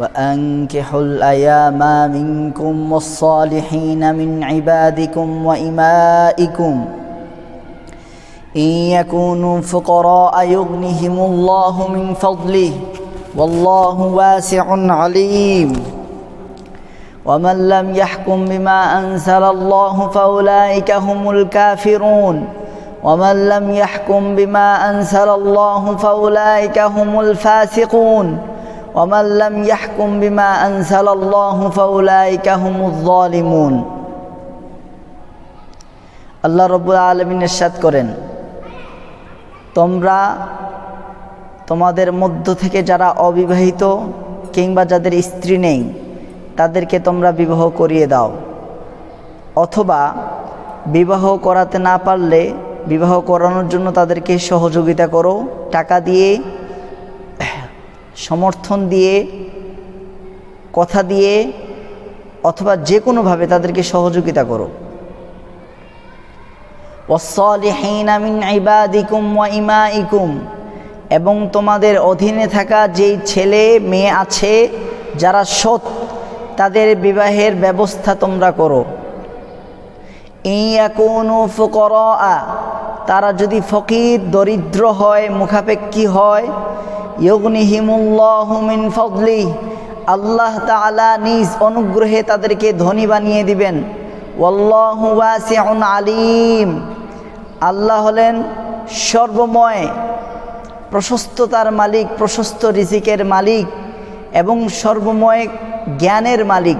وأنكحوا الأيام منكم والصالحين من عبادكم وإمائكم إن يكونوا فقراء يغنهم الله من فضله والله واسع عليم ومن لم يحكم بما أنزل الله فأولئك هم الكافرون ومن لم يحكم بما أنزل الله فأولئك هم الفاسقون Oman ইয়াহকুম বিমা আনসালাল্লাহু ফাউলাইকা হুমুজ জালিমুন আল্লাহ রব্বুল আলমিনের এরশাদ করেন, তোমরা তোমাদের মধ্য থেকে যারা অবিবাহিত কিংবা যাদের স্ত্রী নেই, তাদেরকে তোমরা বিবাহ করিয়ে দাও। অথবা বিবাহ করাতে না পারলে বিবাহ করানোর জন্য তাদেরকে সহযোগিতা করো, টাকা দিয়ে সমর্থন দিয়ে, কথা দিয়ে, অথবা যে কোনোভাবে তাদেরকে সহযোগিতা করো। ইমাইকুম এবং তোমাদের অধীনে থাকা যেই ছেলে, মেয়ে আছে, যারা সৎ, তাদের বিবাহের ব্যবস্থা তোমরা করো। ইয়াকুনু ফুকরা তারা যদি ফকির, দরিদ্র হয়, মুখাপেক্ষী হয় ইয়গনিহিমুল্লাহু মিন ফদলি, আল্লাহ তাআলা নিজ অনুগ্রহে তাদেরকে ধনী বানিয়ে দিবেন। ওয়াল্লাহু ওয়াসিউন আলিম। আল্লাহ হলেন সর্বময়, প্রশস্ততার মালিক, প্রশস্ত রিজিকের মালিক এবং সর্বময় জ্ঞানের মালিক,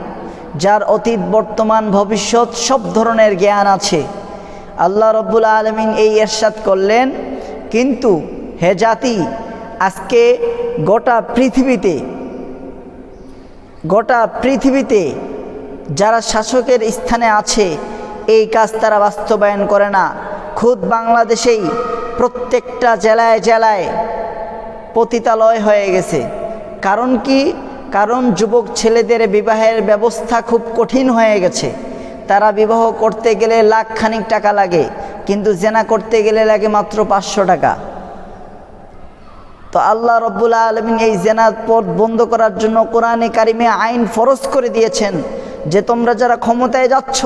যার অতীত, বর্তমান, ভবিষ্যৎ সব ধরনের জ্ঞান আছে। আল্লাহ রব্বুল আলমিন এই এরশাদ করলেন। কিন্তু হে জাতি, আজকে গোটা পৃথিবীতে গোটা পৃথিবীতে যারা শাসকের স্থানে আছে, এই কাজ তারা বাস্তবায়ন করে না। খুদ বাংলাদেশেই প্রত্যেকটা জেলায় জেলায় পতিতালয় হয়ে গেছে। কারণ কি? কারণ যুবক ছেলেদের বিবাহের ব্যবস্থা খুব কঠিন হয়ে গেছে। তারা বিবাহ করতে গেলে লাখ খানিক টাকা লাগে, কিন্তু জেনা করতে গেলে লাগে মাত্র পাঁচশো টাকা। তো আল্লাহ রব্বুল আলমিন এই জেনার পথ বন্ধ করার জন্য কোরআনে কারিমে আইন ফরজ করে দিয়েছেন যে তোমরা যারা ক্ষমতায় যাচ্ছ,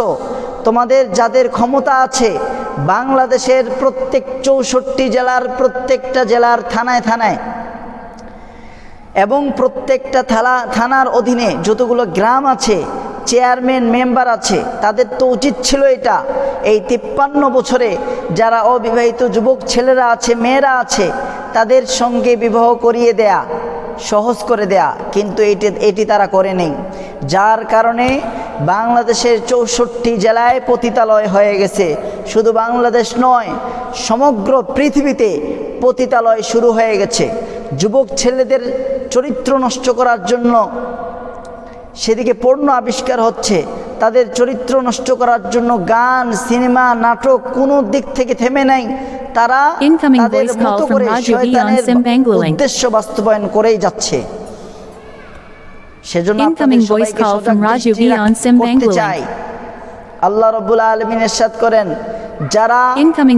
তোমাদের যাদের ক্ষমতা আছে, বাংলাদেশের প্রত্যেক চৌষট্টি জেলার প্রত্যেকটা জেলার থানায় থানায় এবং প্রত্যেকটা থালা থানার অধীনে যতগুলো গ্রাম আছে চেয়ারম্যান, মেম্বার আছে, তাদের তো উচিত ছিল এটা। এই তিপ্পান্ন বছরে যারা অবিবাহিত যুবক ছেলেরা আছে, মেয়েরা আছে, তাদের সঙ্গে বিবাহ করিয়ে দেয়া, সহজ করে দেয়া, কিন্তু এটি এটি তারা করে নেই। যার কারণে বাংলাদেশের চৌষট্টি জেলায় পতিতালয় হয়ে গেছে। শুধু বাংলাদেশ নয়, সমগ্র পৃথিবীতে পতিতালয় শুরু হয়ে গেছে। যুবক ছেলেদের চরিত্র নষ্ট করার জন্য সেদিকে পণ্য আবিষ্কার হচ্ছে। তাদের চরিত্র নষ্ট করার জন্য গান সিনেমা নাটক কোনো দিক থেকে থেমে নাই। তারা তাদের মতো করে শয়তানের উদ্দেশ্য বাস্তবায়ন করেই যাচ্ছে। সেজন্য করতে চাই। আল্লাহ রব্বুল আলমিন এরশাদ করেন যারা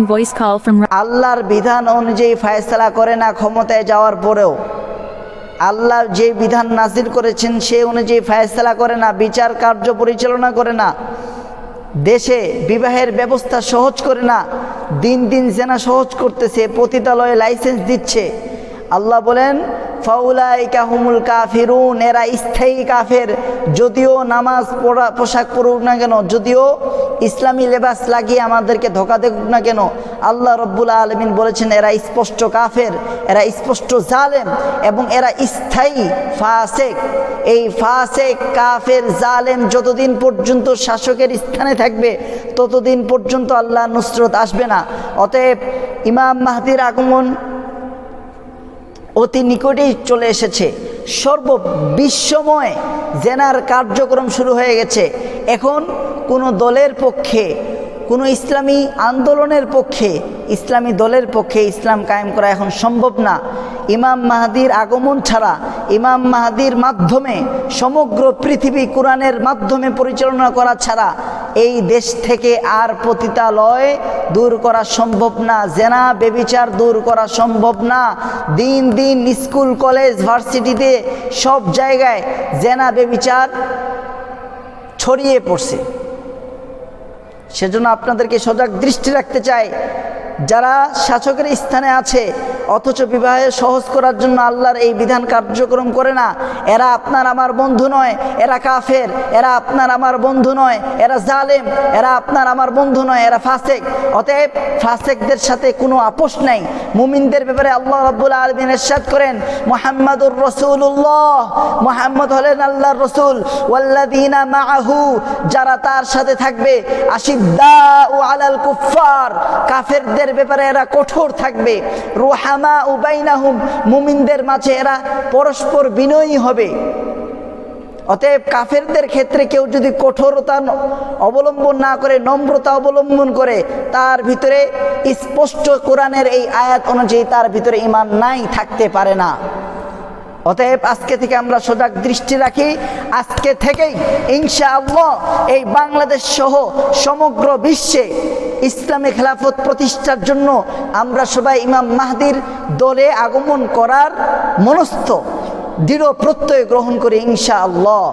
voice call from Ra- আল্লাহর বিধান অনুযায়ী ফায়সালা করে না ক্ষমতায় যাওয়ার পরেও। আল্লাহ যে বিধান নাজির করেছেন, সে অনুযায়ী ফায়সলা করে না, বিচার কার্য পরিচালনা করে না, দেশে বিবাহের ব্যবস্থা সহজ করে না, দিন দিন জেনা সহজ করতেছে পতিতালয়ে লাইসেন্স দিচ্ছে। আল্লাহ বলেন ফাউলাইকা কাফিরুন, এরা স্থায়ী কাফের। যদিও নামাজ পড়া, পোশাক পরুক না কেন, যদিও ইসলামী লেবাস লাগিয়ে আমাদেরকে ধোকা দেখুক না কেন, আল্লাহ রব্বুল আলমিন বলেছেন, এরা স্পষ্ট কাফের, এরা স্পষ্ট জালেম এবং এরা স্থায়ী ফাসেক। এই ফাসেক, কাফের, জালেম যতদিন পর্যন্ত শাসকের স্থানে থাকবে, ততদিন পর্যন্ত আল্লাহ নুসরত আসবে না। অতএব ইমাম মাহদির আগমন অতি নিকটেই চলে এসেছে। সর্ব বিশ্বময় জেনার কার্যক্রম শুরু হয়ে গেছে। এখন কোনো দলের পক্ষে, কোনো ইসলামী আন্দোলনের পক্ষে, ইসলামী দলের পক্ষে ইসলাম কায়েম করা এখন সম্ভব না। ইমাম মাহাদির আগমন ছাড়া ইমাম মাহাদির মাধ্যমে সমগ্র পৃথিবী কোরআনের মাধ্যমে পরিচালনা করা ছাড়া এই দেশ থেকে আর পতিতালয় দূর করা সম্ভব না, জেনা বেবিচার দূর করা সম্ভব না। দিন দিন স্কুল, কলেজ, ভার্সিটিতে সব জায়গায় জেনা বেবিচার ছড়িয়ে পড়ছে। সেজন্য আপনাদেরকে সজাগ দৃষ্টি রাখতে চাই। যারা শাসকের স্থানে আছে অথচ বিবাহে সহজ করার জন্য আল্লাহর এই বিধান কার্যক্রম করে না। এরা আপনার আমার বন্ধু নয়, এরা কাফের, এরা আপনার আমার বন্ধু নয়, এরা জালেম, এরা আপনার আমার বন্ধু নয়, এরা ফাসেক। অতএব ফাসেকদের সাথে কোনো আপোষ নাই। মুমিনদের ব্যাপারে আল্লাহ রাব্বুল আলমিন এরশাদ করেন, মোহাম্মদুর রসুল্লাহ মোহাম্মদ হলেন আল্লাহর রসুল। ওয়াল্লাদিনা মাহু যারা তার সাথে থাকবে। আশিদ্দা ও আলাল কুফার কাফেরদের ব্যাপারে এরা কঠোর থাকবে। রুহামা উবাইনাহুম, মুমিনদের মাঝে এরা পরস্পর বিনয়ী হবে। অতএব কাফেরদের ক্ষেত্রে কেউ যদি কঠোরতা অবলম্বন না করে, নম্রতা অবলম্বন করে, তার ভিতরে স্পষ্ট কোরআনের এই আয়াত অনুযায়ী তার ভিতরে ইমান নাই, থাকতে পারে না। অতএব আজকে থেকে আমরা সজাগ দৃষ্টি রাখি, আজকে থেকেই ইনশাআল্লাহ এই বাংলাদেশ সহ সমগ্র বিশ্বে ইসলামী খেলাফত প্রতিষ্ঠার জন্য আমরা সবাই ইমাম মাহদির দলে আগমন করার মনস্থ, দৃঢ় প্রত্যয় গ্রহণ করি ইনশাআল্লাহ।